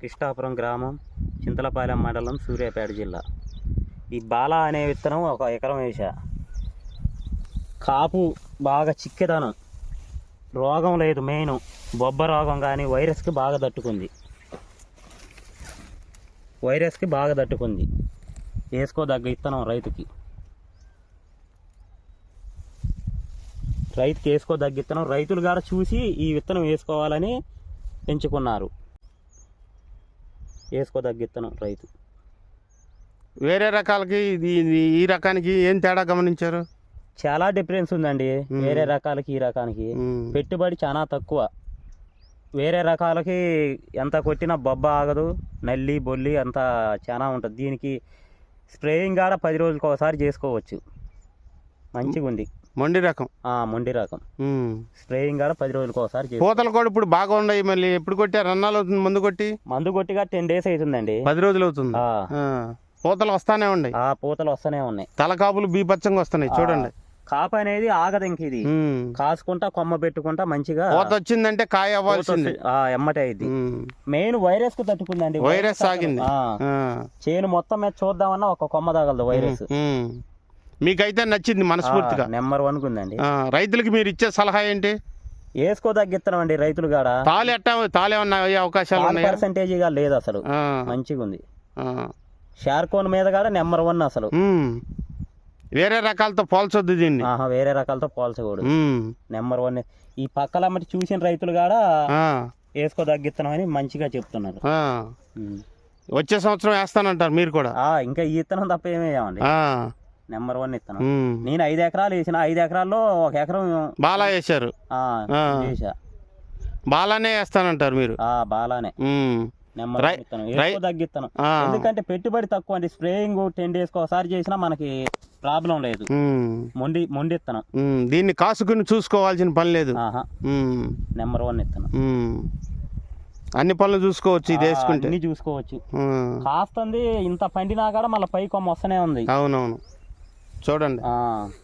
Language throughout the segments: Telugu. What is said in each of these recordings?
కృష్ణాపురం గ్రామం చింతలపాలెం మండలం సూర్యాపేట జిల్లా. ఈ బాల అనే విత్తనం ఒక ఎకరం వేసా కాపు బాగా చిక్కెదనం. రోగం లేదు మెయిన్. బొబ్బ రోగం కానీ వైరస్కి బాగా తట్టుకుంది. వైరస్కి బాగా తట్టుకుంది. వేసుకోదగ్గ ఇత్తనం రైతుకి. రైతుకి వేసుకోదగ్గ ఇత్తనం రైతులు కూడా చూసి ఈ విత్తనం వేసుకోవాలని ఎంచుకున్నారు. వేసుకోదగ్గ విత్తనం రైతు. వేరే రకాలకి ఇది ఈ రకానికి ఏం తేడా గమనించారు? చాలా డిఫరెన్స్ ఉందండి. వేరే రకాలకి ఈ రకానికి. పెట్టుబడి చాలా తక్కువ. వేరే రకాలకి ఎంత కొట్టినా బొబ్బ ఆగదు. నల్లి బొల్లి అంతా చాలా ఉంటుంది. దీనికి స్ప్రేయింగ్ కాడ పది రోజులకు ఒకసారి చేసుకోవచ్చు. మంచిగా ఉంది మొండి రకం. ఆ, మొండి రకం. ఉమ్. స్ప్రేయింగ్ కాడ పది రోజులకు ఒకసారి పూతలు కూడా ఇప్పుడు బాగా ఉన్నాయి మళ్ళీ ఎప్పుడు కొట్టారు? అన్నాలు అవుతుంది మందు కొట్టి? మందు కొట్టిగా టెన్ డేస్ అవుతుందండి పది రోజులు అవుతుంది. ఆ, ఆ. పూతలు వస్తానే ఉన్నాయి. ఆ పూతలు వస్తూనే ఉన్నాయి. తలకాపులు బీపచ్చంగా వస్తున్నాయి చూడండి. కాపు అనేది ఆగదు ఇంక ఇది. ఉమ్. కాసుకుంటా కొమ్మ పెట్టుకుంటా మంచిగా పూత వచ్చిందంటే కాయ అవ్వాల్సింది. ఆ, ఎమ్మటే ఉమ్. మెయిన్ వైరస్కు తట్టుకుందండి. వైరస్ ఆగింది. ఆ, ఆ. చేను మొత్తం మీద చూద్దామన్నా ఒక కొమ్మ తగలదు వైరస్. ఉమ్. మీకైతే నచ్చింది మనస్ఫూర్తిగా. నెంబర్ వన్ ఉందండి. రైతులకి మీరు ఇచ్చే సలహా ఏంటి? వేసుకోదగ్గిత్తనం అండి రైతులు కాడ తాలు ఎట్టా తాలు ఏమన్నా అయ్యే అవకాశాలు ఉన్నాయా? పర్సంటేజ్గా లేదు అసలు. మంచిగా ఉంది. షార్కోన్ మీద కాడ నెంబర్ వన్ అసలు. వేరే రకాలతో పోల్చొద్దు దీన్ని. వేరే రకాలతో పోల్చకూడదు. Number one. ఈ పక్కల మట్టి చూసిన రైతులు కాడ ఆ, వేసుకోదగ్గిత్తనం అని మంచిగా చెప్తున్నారు. వచ్చే సంవత్సరం వేస్తానంటారు మీరు కూడా. ఇంకా ఈ ఇత్తనం తప్ప ఏమేయామండి. నెంబర్ వన్ ఇత్తనం. నేను ఐదు ఎకరాలు వేసిన ఐదు ఎకరాల్లో ఒక ఎకరం బాలా ఆ. చేసా బాలానే వేస్తానంటారు మీరు. బాలానే. ఆ. ఎందుకంటే పెట్టుబడి తక్కువ అండి స్ప్రేయింగ్ టెన్ డేస్కి ఒకసారి చేసినా మనకి ప్రాబ్లం లేదు. మొండి మొండి ఇత్తనం. దీన్ని కాసుకుని చూసుకోవాల్సిన పని లేదు. నెంబర్ వన్ ఇత్తనం. అన్ని పనులు చూసుకోవచ్చు ఇది ఆ, వేసుకుంటే అన్ని చూసుకోవచ్చు. కాస్తుంది ఇంత పండినా కూడా మళ్ళీ పై కొమ్మ వస్తూనే ఉంది. అవునవును. చూడండి.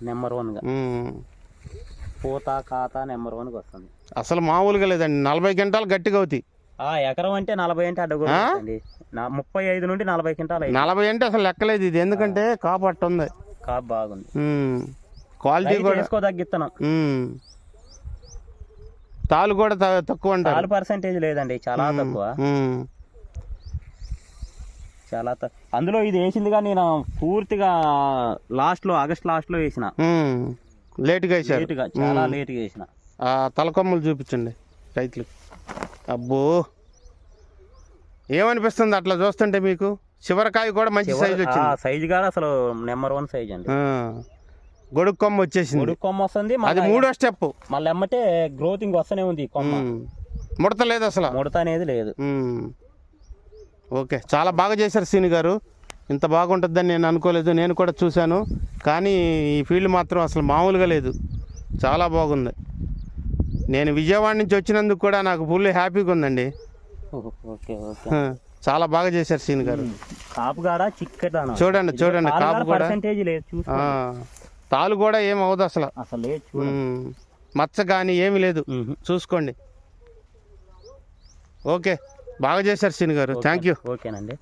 నెంబర్ వన్గా. ఉమ్. పూత ఖాత నెంబర్ వన్ వస్తుంది. అసలు మామూలుగా లేదండి. నలభై గంటలు గట్టిగా అవుతాయి. ఆ ఎకరం అంటే నలభై అంటే అడ్డగోలు ఆ? అండి ముప్పై ఐదు నుండి నలభై క్వింటాలు నలభై అంటే అసలు లెక్కలేదు ఇది. ఎందుకంటే కాపట్టు ఉంది కాపు బాగుంది. క్వాలిటీ కూడా ఉమ్. తాలు కూడా తక్కువ చాలు పర్సెంటేజ్ లేదండి. చాలా తక్కువ. చాలా అందులో ఇది వేసిందిగా నేను పూర్తిగా లాస్ట్లో ఆగస్ట్ లాస్ట్లో వేసిన. లేటుగా వేశారు. లేట్గా చాలా లేట్గా వేసిన. ఆ తలకొమ్మలు చూపించండి రైతులకు అబ్బో! ఏమనిపిస్తుంది అట్లా చూస్తుంటే మీకు? చివరికాయ కూడా మంచి సైజు వచ్చింది. సైజ్ కూడా అసలు నెంబర్ వన్ సైజ్ అండి. గొడుగు కొమ్మ వచ్చేసింది. ఉడుకు కొమ్మ వస్తుంది అది మూడో స్టెప్ మళ్ళీ ఎమ్మటే గ్రోతింగ్ వస్తూనే ఉంది కొమ్మ. ముడత లేదు అసలు. ముడత అనేది లేదు. ఓకే. చాలా బాగా చేశారు సీని గారు. ఇంత బాగుంటుందని నేను అనుకోలేదు. నేను కూడా చూశాను. కానీ ఈ ఫీల్డ్ మాత్రం అసలు మామూలుగా లేదు. చాలా బాగుంది. నేను విజయవాడ నుంచి వచ్చినందుకు కూడా నాకు ఫుల్ హ్యాపీగా ఉందండి. ఓకే చాలా బాగా చేశారు సీని గారు. కాపు కాడ చిక్కదాను చూడండి చూడండి కాపు కూడా. తాలు కూడా ఏం అవ్వదు అసలు. అసలు. మచ్చ కానీ ఏమీ లేదు. చూసుకోండి. ఓకే. బాగా చేశారు సీని గారు. థ్యాంక్ యూ ఓకేనండి.